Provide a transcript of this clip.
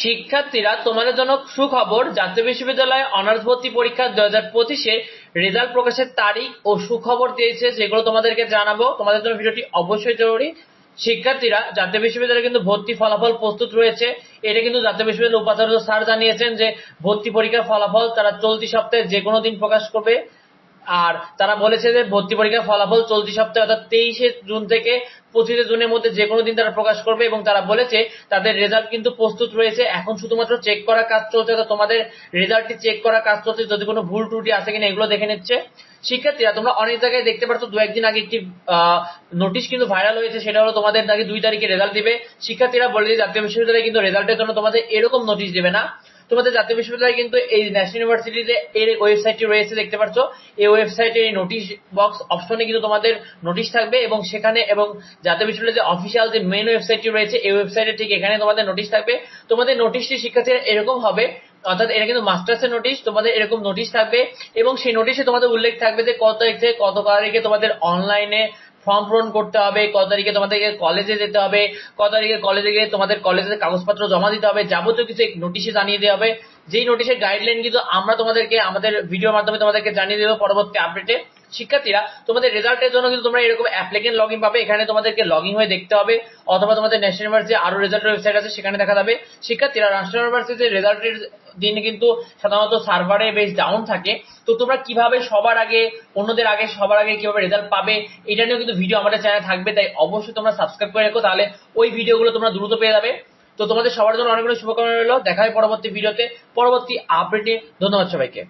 শিক্ষার্থীরা তোমাদের জন্য সুখবর, জাতীয় বিশ্ববিদ্যালয়ে অনার্স ভর্তি পরীক্ষা দু হাজার পঁচিশে রেজাল্ট প্রকাশের তারিখ ও সুখবর দিয়েছে যেগুলো তোমাদেরকে জানাব। তোমাদের জন্য ভিডিওটি অবশ্যই জরুরি। শিক্ষার্থীরা, জাতীয় বিশ্ববিদ্যালয়ে কিন্তু ভর্তি ফলাফল প্রস্তুত রয়েছে। এটা কিন্তু জাতীয় বিশ্ববিদ্যালয়ের উপাচার্য স্যার জানিয়েছেন যে ভর্তি পরীক্ষার ফলাফল তারা চলতি সপ্তাহে যে কোনো দিন প্রকাশ করবে। আর তারা বলেছে যে ভর্তি পরীক্ষার ফলাফল চলতি সপ্তাহে, অর্থাৎ তেইশে জুন থেকে পঁচিশে জুনের মধ্যে যে কোনো দিন তারা প্রকাশ করবে এবং তারা বলেছে তাদের রেজাল্ট কিন্তু প্রস্তুত রয়েছে। এখন শুধুমাত্র চেক করার কাজ চলছে, অর্থাৎ তোমাদের রেজাল্টটি চেক করার কাজ চলছে, যদি কোনো ভুল ত্রুটি আছে কিনা এগুলো দেখে নিচ্ছে। শিক্ষার্থীরা, তোমরা অনেক জায়গায় দেখতে পাচ্ছ দু একদিন আগে একটি নোটিশ কিন্তু ভাইরাল হয়েছে, সেটা হলো তোমাদের নাকি দুই তারিখে রেজাল্ট দিবে। শিক্ষার্থীরা বলে যে জাতীয় বিশ্ববিদ্যালয় কিন্তু রেজাল্টের জন্য তোমাদের এরকম নোটিশ দেবে না। তোমাদের জাতীয় বিশ্ববিদ্যালয় কিন্তু এই ন্যাশনাল ইউনিভার্সিটিতে এর ওয়েবসাইটটি রয়েছে, দেখতে পাচ্ছ। এই ওয়েবসাইটে এই নোটিশ বক্স অপশনে কিন্তু তোমাদের নোটিশ থাকবে এবং সেখানে এবং জাতীয় বিশ্ববিদ্যালয়ের যে অফিসিয়াল যে মেন ওয়েবসাইটটি রয়েছে, এই ওয়েবসাইটে ঠিক এখানে তোমাদের নোটিশ থাকবে। তোমাদের নোটিশটি শিক্ষার্থীরা এরকম হবে, অর্থাৎ এটা কিন্তু মাস্টার্সের নোটিশ তোমাদের এরকম নোটিশ থাকবে এবং সেই নোটিশে তোমাদের উল্লেখ থাকবে যে কত তারিখ, কত তারিখে তোমাদের অনলাইনে ফর্ম পূরণ করতে হবে কত তারিখে তোমাদেরকে কলেজে যেতে হবে কত তারিখে কলেজে গিয়ে তোমাদের কলেজের কাগজপত্র জমা দিতে হবে, যাবতীয় কিছু নোটিশে জানিয়ে দেওয়া হবে। যেই নোটিশের গাইডলাইন কিন্তু আমরা তোমাদেরকে, আমাদের ভিডিওর মাধ্যমে তোমাদেরকে জানিয়ে দেবো পরবর্তী আপডেটে শিক্ষার্থীরা, তোমাদের রেজাল্টের জন্য কিন্তু তোমরা এরকম অ্যাপ্লিকেন্ট লগ ইন পাবে। এখানে তোমাদেরকে লগ ইন হয়ে দেখতে হবে, অথবা তোমাদের ন্যাশনাল ইউনিভার্সিটি আরও রেজাল্টের ওয়েবসাইট আছে, সেখানে দেখা যাবে। শিক্ষার্থীরা ন্যাশনাল ইউনিভার্সিটির রেজাল্টের দিন কিন্তু সাধারণত সার্ভারে বেশ ডাউন থাকে। তো তোমরা কীভাবে সবার আগে, অন্যদের আগে, সবার আগে কীভাবে রেজাল্ট পাবে, এটা নিয়েও কিন্তু ভিডিও আমাদের চ্যানেলে থাকবে, তাই অবশ্যই তোমরা সাবস্ক্রাইব করে রাখো, তাহলে ওই ভিডিওগুলো তোমরা দ্রুত পেয়ে যাবে। তো তোমাদের সবার জন্য অনেকগুলো শুভকামনা রইল, দেখা হয় পরবর্তী ভিডিওতে পরবর্তী আপডেটে ধন্যবাদ সবাইকে।